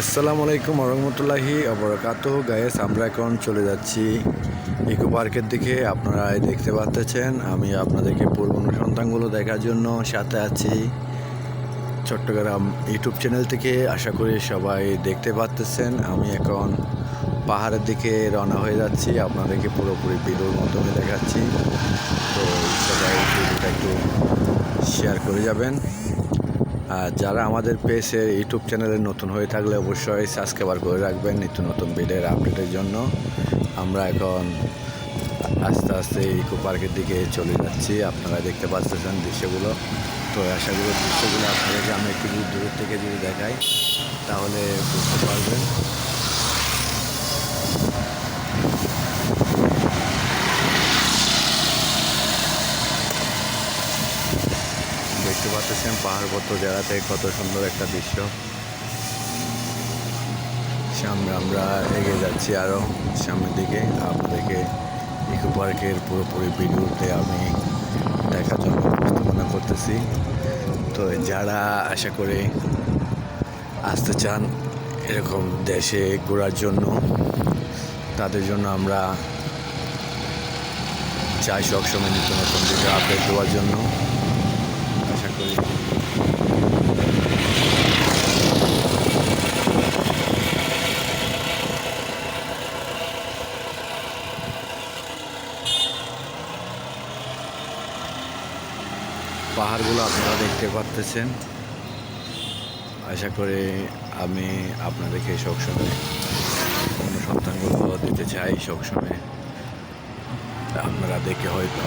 আসসালামু আলাইকুম রহমতুল্লাহি অবরাকাত গায়েস আমরা এখন চলে যাচ্ছি ইকো পার্কের দিকে। আপনারা দেখতে পাচ্ছেন, আমি আপনাদেরকে পূর্ব সন্তানগুলো দেখার জন্য সাথে আছি চট্টগ্রাম ইউটিউব চ্যানেল থেকে। আশা করি সবাই দেখতে পাচ্ছেন, আমি এখন পাহাড়ের দিকে রওনা হয়ে যাচ্ছি। আপনাদেরকে পুরোপুরি ভিডিওর মাধ্যমে দেখাচ্ছি। তো সবাই ভিডিওটা একটু শেয়ার করে যাবেন। আর যারা আমাদের পেজে ইউটিউব চ্যানেলে নতুন হয়ে থাকলে অবশ্যই সাবস্ক্রাইবার করে রাখবেন নিত্য নতুন ভিডিওর আপডেটের জন্য। আমরা এখন আস্তে আস্তে ইকো পার্কের দিকে চলে যাচ্ছি। আপনারা দেখতে পাচ্ছেন দৃশ্যগুলো। তো আশা করি দৃশ্যগুলো আপনাদেরকে আমি একটু দূর থেকে যদি দেখাই, তাহলে বুঝতে পারবেন। পাচ্ছেন পাহাড়পত্র জায়গা থেকে কত সুন্দর একটা দৃশ্য। সামনে আমরা এগিয়ে যাচ্ছি আরও সামনের দিকে। আপনাদেরকে ইকো পার্কের পুরোপুরি ভিডিওতে আমি দেখার জন্য উপস্থাপনা করতেছি। তো যারা আশা করে আসতে চান এরকম দেশে ঘোরার জন্য, তাদের জন্য আমরা চাই সবসময় নিত্য নতুন ভিডিও আপডেট দেওয়ার জন্য। পাহাড়গুলো আপনারা দেখতে পারতেছেন। আশা করি আমি আপনাদেরকে সবসময় অনুসন্ধানগুলো দিতে চাই সবসময়। আপনারা দেখে হয়তো